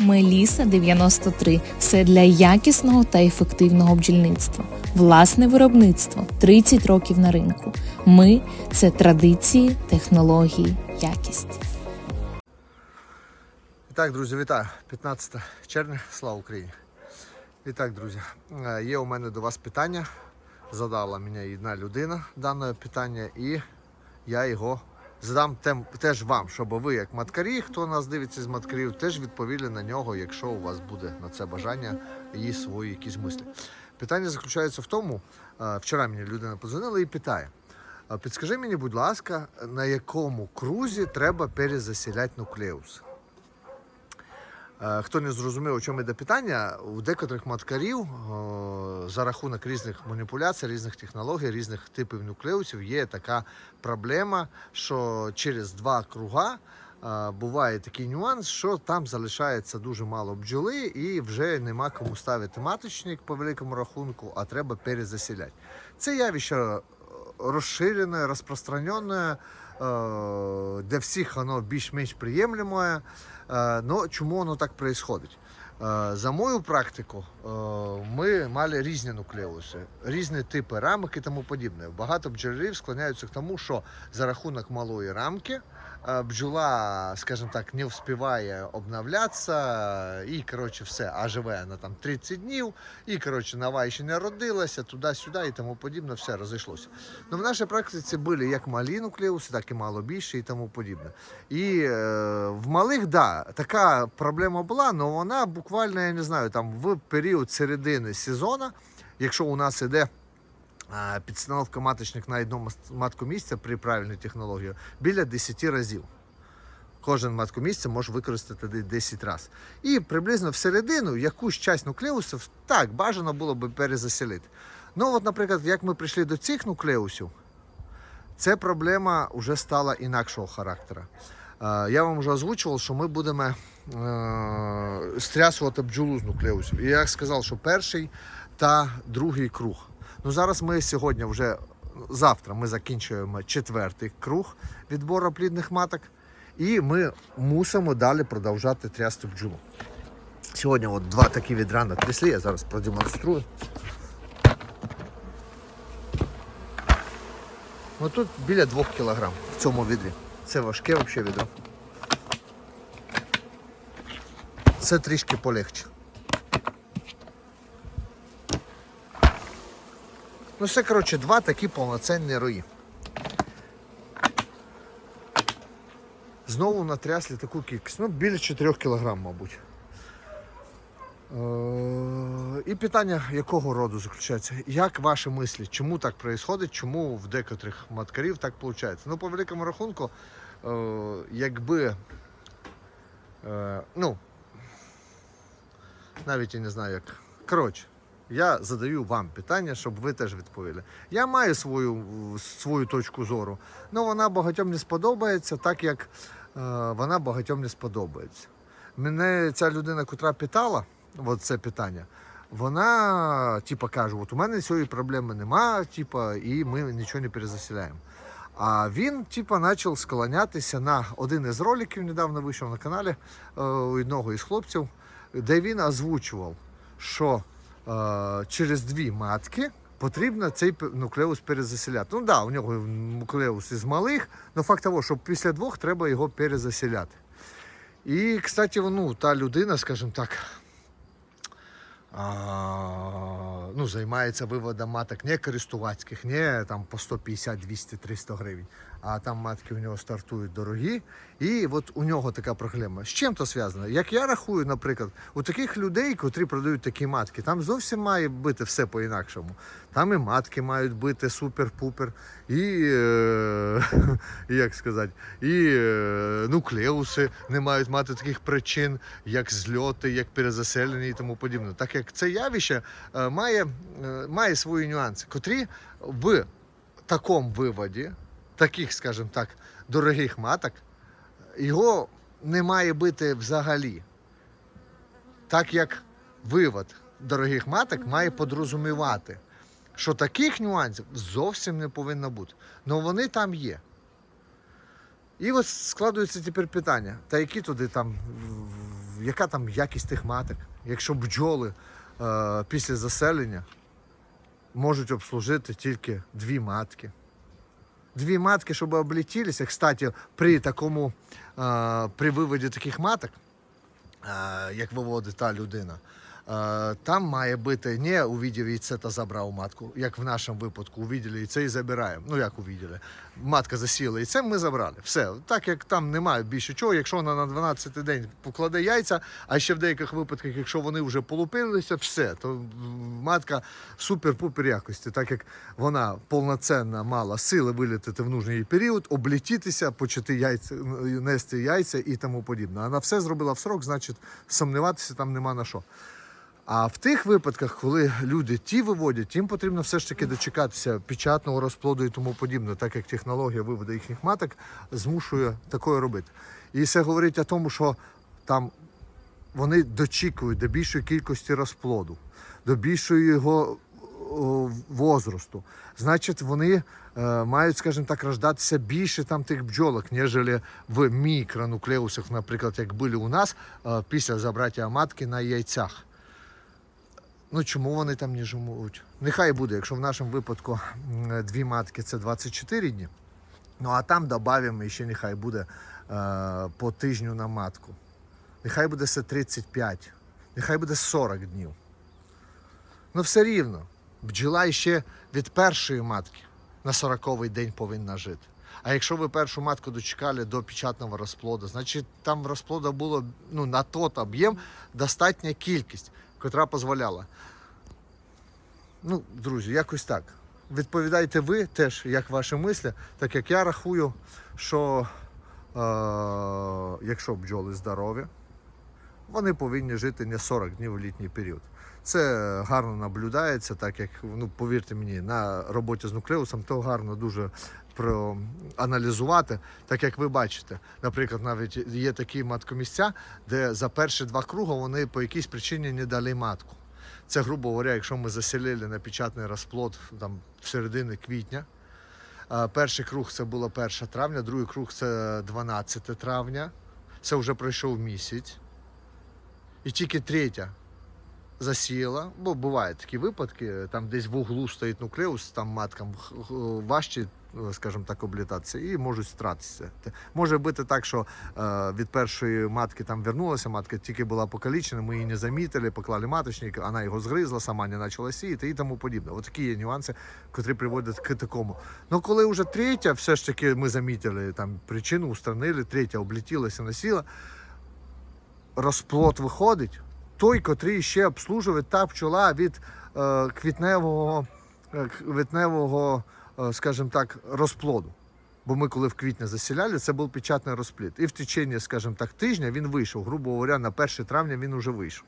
Меліса 93 все для якісного та ефективного бджільництва. Власне виробництво 30 років на ринку. Ми це традиції, технології, якість. І так, друзі, вітаю. 15 червня, слава Україні. І так, друзі, е, є у мене до вас питання. Задала мені одна людина дане питання, і я його задам тем, теж вам, щоб ви, як маткарі, хто нас дивиться з маткарів, теж відповіли на нього, якщо у вас буде на це бажання і свої якісь мислі. Питання заключається в тому, е, вчора мені людина подзвонила і питає. Підскажи мені, будь ласка, на якому крузі треба перезасіляти нуклеус? Е, Хто не зрозумів, у чому йде питання, у декотрих маткарів за рахунок різних маніпуляцій, різних технологій, різних типів нуклеусів є така проблема, що через два круга е, буває такий нюанс, що там залишається дуже мало бджоли і вже нема кому ставити маточник по великому рахунку, а треба перезасіляти. Це явище е, розширене, розпространене, е, для всіх воно більш-менш приємлеме. Е, Но чому воно так происходить? Е, За мою практику е, ми мали різні нуклеуси, різні типи рамок і тому подібне. Багато бджолярів склоняються к тому, що за рахунок малої рамки бджола, скажімо так, не вспіває обновлятися і, коротше, все, а живе вона там 30 днів, і, коротше, нова ще не родилася, туди-сюди і тому подібне, все розійшлося. Ну, в нашій практиці були як малі нуклеуси, так і мало більше і тому подібне. І е, в малих, да, така проблема була, але вона буквально, я не знаю, там в період середини сезону, якщо у нас іде підстановка маточник на мас- маткомісця при правильній технології, біля 10 разів. Кожен маткомісце може використати 10 разів. І приблизно всередину якусь часть нуклеусів так бажано було би перезасілити. Ну, от, наприклад, як ми прийшли до цих нуклеусів, це проблема вже стала інакшого характеру. Я вам вже озвучував, що ми будемо е, стрясувати бджолу з нуклеусів. І я сказав, що перший та другий круг. Ну зараз ми сьогодні вже завтра ми закінчуємо четвертий круг відбору плідних маток, і ми мусимо далі продовжати трясти бджолу. Сьогодні от два такі відра натрясли, я зараз продемонструю. Ну тут біля 2 кг в цьому відрі. Це важке взагалі відро. Це трішки полегче. Ну це, коротше, два такі повноцінні рої. Знову натрясли таку кількість. Ну, біля 4 кг, мабуть. Е, І питання якого роду заключається? Як ваші мислі? Чому так відбувається? Чому в декотрих маткарів так виходить? Ну, по великому рахунку, е, якби. е, Ну, навіть я не знаю як. Коротше, я задаю вам питання, щоб ви теж відповіли. Я маю свою, свою точку зору, але вона багатьом не сподобається, так як е, вона багатьом не сподобається. Мене ця людина, котра питала, от це питання, вона, типа, каже, от у мене цієї проблеми нема, типа, і ми нічого не перезасіляємо. А він, типа, почав склонятися на один із роликів, недавно вийшов на каналі е, у одного із хлопців, де він озвучував, що через дві матки потрібно цей нуклеус перезасіляти. Ну так, да, у нього нуклеус із малих, але факт того, що після двох треба його перезасіляти. І, кстати, ну, та людина, скажімо так, а, ну, займається виводом маток не користувацьких, не там по 150, 200, 300 гривень. А там матки у нього стартують дорогі. І от у нього така проблема. З чим то зв'язано? Як я рахую, наприклад, у таких людей, котрі продають такі матки, там зовсім має бути все по-інакшому. Там і матки мають бути супер-пупер, і, е, як сказати, і е, нуклеуси не мають мати таких причин, як зльоти, як перезаселення і тому подібне. Так як це явище е, має, е, має свої нюанси, котрі в такому виводі, таких, скажімо так, дорогих маток, його не має бути взагалі. Так як вивод дорогих маток має подрозумівати, що таких нюансів зовсім не повинно бути. Але вони там є. І от складується тепер питання, та які туди там яка там якість тих маток. Якщо бджоли е, після заселення можуть обслужити тільки дві матки. Дві матки, щоб И, Кстати, при такому, при виводі таких маток, як виводить та людина, там має бути не увидів яйце та забрав матку, як в нашому випадку, увиділи яйце і забираємо. Ну як увиділи. Матка засіла яйце, ми забрали. Все. Так як там немає більше чого, якщо вона на 12-й день покладе яйця, а ще в деяких випадках, якщо вони вже полупилися, все, то матка супер-пупер якості, так як вона повноцінна мала сили вилітати в нужний період, облетітися, почати яйця, нести яйця і тому подібне. Вона все зробила в срок, значить сумніватися там нема на що. А в тих випадках, коли люди ті виводять, їм потрібно все ж таки дочекатися печатного розплоду і тому подібне, так як технологія виводу їхніх маток змушує такое робити. І це говорить о тому, що там вони дочікують до більшої кількості розплоду, до більшої його возрасту. Значить, вони е, мають, скажімо так, рождатися більше там тих бджолок, ніж в мікронуклеусах, наприклад, як були у нас е, після забраття матки на яйцях. Ну чому вони там не живуть? Нехай буде, якщо в нашому випадку дві матки це 24 дні. Ну а там додаємо ще нехай буде е, по тижню на матку. Нехай буде це 35, нехай буде 40 днів. Ну все рівно. Бджола ще від першої матки на 40-й день повинна жити. А якщо ви першу матку дочекали до печатного розплоду, значить там розплоду було ну, на тот об'єм достатня кількість, котра дозволяла. Ну, друзі, якось так. Відповідайте ви теж, як ваші мислі, так як я рахую, що е, якщо бджоли здорові, вони повинні жити не 40 днів в літній період. Це гарно наблюдається, так як, ну, повірте мені, на роботі з нуклеусом то гарно дуже проаналізувати, так як ви бачите. Наприклад, навіть є такі маткомісця, де за перші два круги вони по якійсь причині не дали матку. Це, грубо говоря, якщо ми заселили на печатний розплод там, в середини квітня. Перший круг це було 1 травня, другий круг це 12 травня. Це вже пройшов місяць. І тільки третя засіяла, бо бувають такі випадки, там десь в углу стоїть нуклеус, там маткам важче, скажімо так, облітатися, і можуть стратися. Може бути так, що е, від першої матки там вернулася, матка тільки була покалічена, ми її не замітили, поклали маточник, вона його згризла, сама не почала сіяти і тому подібне. Ось такі є нюанси, котрі приводять к такому. Ну коли вже третя, все ж таки ми замітили там причину, устранили, третя облетілася, насіла, розплод виходить, той, котрий ще обслужує та пчола від е, квітневого, е, квітневого, е, скажімо так, розплоду. Бо ми, коли в квітні засіляли, це був печатний розплід. І в течение, скажімо так, тижня він вийшов. Грубо говоря, на 1 травня він вже вийшов.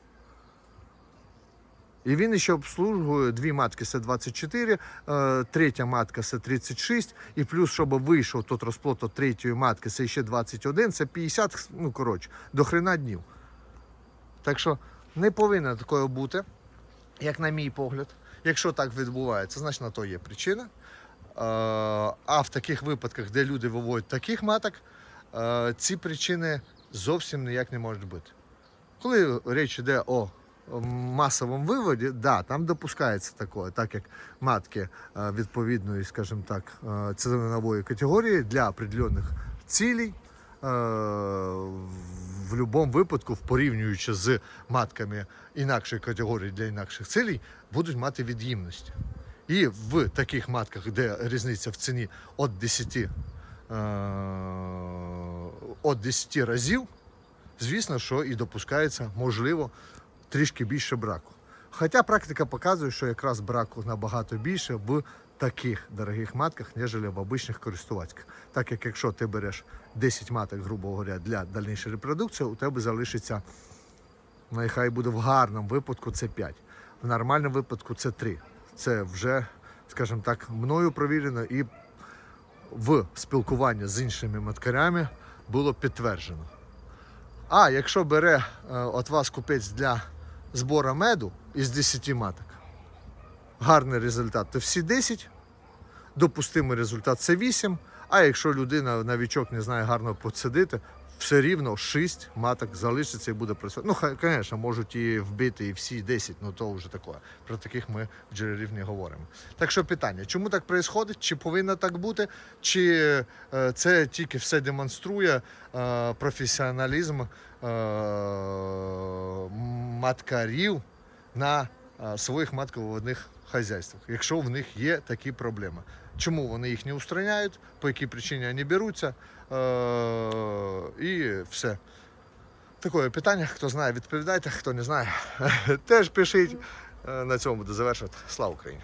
І він ще обслуговує дві матки це 24, е, третя матка це 36, і плюс, щоб вийшов тот розплод от третьої матки, це ще 21, це 50, ну коротше, до хрена днів. Так що не повинно такого бути, як на мій погляд. Якщо так відбувається, значить на то є причина. А в таких випадках, де люди виводять таких маток, ці причини зовсім ніяк не можуть бути. Коли річ йде о масовому виводі, да, там допускається таке, так як матки відповідної, скажімо так, цінової категорії для определених цілей. В будь-якому випадку, порівнюючи з матками інакшої категорії для інакших цілей, будуть мати від'ємності. І в таких матках, де різниця в ціні від 10, е, від 10 разів, звісно, що і допускається, можливо, трішки більше браку. Хоча практика показує, що якраз браку набагато більше в таких дорогих матках, ніж в обичних користувацьках. Так як якщо ти береш 10 маток, грубо говоря, для дальнішої репродукції, у тебе залишиться, нехай буде в гарному випадку це 5. В нормальному випадку це 3. Це вже, скажімо так, мною провірено і в спілкуванні з іншими маткарями було підтверджено. А якщо бере е, от вас купець для збору меду із 10 маток, гарний результат, то всі 10, допустимий результат це 8. А якщо людина новічок не знає гарно посадити, все рівно 6 маток залишиться і буде працювати. Ну, хай, звісно, можуть і вбити і всі 10, ну то вже таке. Про таких ми в джерелів не говоримо. Так що питання: чому так відбувається? Чи повинно так бути, чи е, це тільки все демонструє е, професіоналізм е, маткарів на своїх матководних хазяйствах, якщо в них є такі проблеми. Чому вони їх не устраняють, по якій причині вони беруться, е, і все. Таке питання. Хто знає, відповідайте, хто не знає, теж пишіть. Е, На цьому буду завершувати. Слава Україні!